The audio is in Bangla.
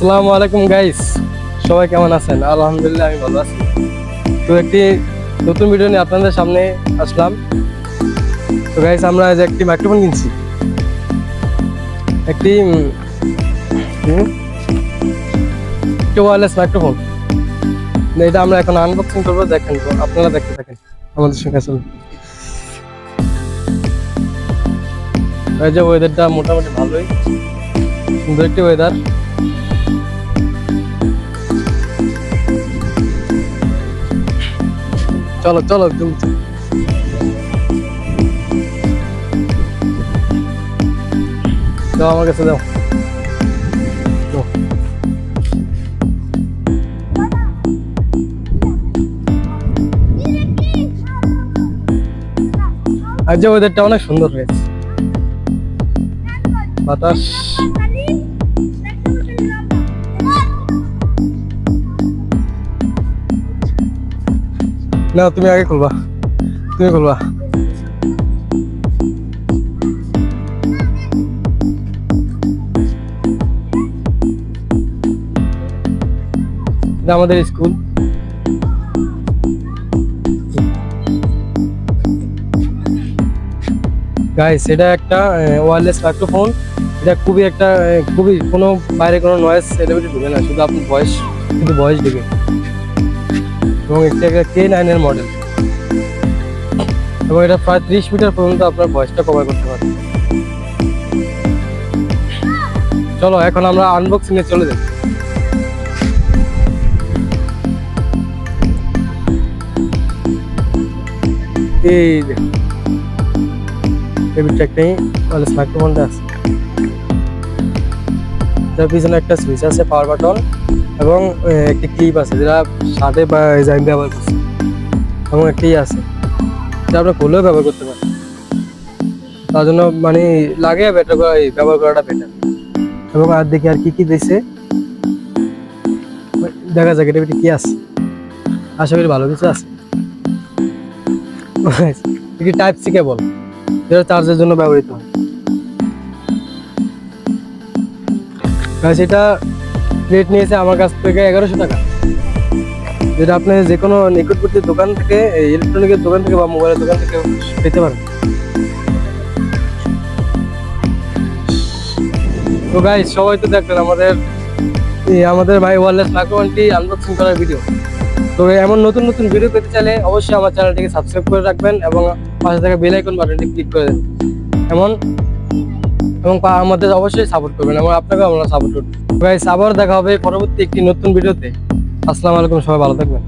আসসালামু আলাইকুম গাইস সবাই কেমন আছেন? আলহামদুলিল্লাহ, আমি ভালো আছি। তো একটি নতুন ভিডিও নিয়ে আপনাদের সামনে আসলাম। তো গাইস আমরা আজ একটি মাইক্রোফোন কিনছি। একটি একটি ওয়্যারলেস মাইক্রোফোন এটা আমরা এখন আনবক্সিং করব, দেখেন, আপনারা দেখতে থাকেন। আমাদের সঙ্গে আসুন। এই যে ওয়েদারটা মোটামুটি ভালোই। সুন্দর একটি ওয়েদার চলো চলো দাও আমার কাছে দাও। আজ ওয়েদারটা অনেক সুন্দর হয়েছে। বাতাস। না, তুমি আগে খুলবা। তুমি খুলবা। আমাদের স্কুল। গাইস এটা একটা ওয়্যারলেস মাইক্রোফোন এটা খুবই একটা খুবই কোনো বাইরে কোনো নয়েজ এলিভেটি ঢুকে না, শুধু আপনার ভয়েস কিন্তু ভয়েস ঢুকে। এবং এটা একটা কে নাইনের মডেল এবং এটা প্রায় ত্রিশ মিটার পর্যন্ত আপনার ভয়েসটা কভার করতে পারে চলো, এখন আমরা আনবক্সিং এ চলে যাই। এই যে টেবিল ট্র্যাকটাই মানে আছে। তার পিছনে একটা সুইচ আছে পাওয়ার বাটন এবং একটি ক্লিপ আছে যেটা শার্টে বা ডিজাইন ব্যবহার করছে। এবং একটি আছে, যেটা আমরা খুলেও ব্যবহার করতে পারি। তার জন্য মানে লাগে বেটার করা ব্যবহার করাটা বেটার এবং আর দেখি আর কি কি দিয়েছে দেখা যাক, এটা কি আছে। আশা করি ভালো কিছু আছে। এটি টাইপ সি কেবল যেটা চার্জের জন্য ব্যবহৃত হয়। এটা রেট নিয়েছে আমার কাছ থেকে এগারোশো টাকা। যেটা আপনি যে কোনো নিকটবর্তী দোকান থেকে ইলেকট্রনিকের দোকান থেকে বা মোবাইলের দোকান থেকে পেতে পারেন। তো গাইস সবাই তো দেখলেন আমাদের আমাদের ভাই ওয়ারলেস মাইক্রোফোনটি আনবক্সিং করার ভিডিও তো এমন নতুন নতুন ভিডিও পেতে চাইলে অবশ্যই আমার চ্যানেলটিকে সাবস্ক্রাইব করে রাখবেন এবং পাশে থাকা বেল আইকন বাটনটি ক্লিক করে দেন এমন, এবং আমাদের অবশ্যই সাপোর্ট করবেন। এবং আপনাকেও আমরা সাপোর্ট করব। আবার দেখা হবে পরবর্তী একটি নতুন ভিডিওতে। আসসালামু আলাইকুম সবাই ভালো থাকবেন।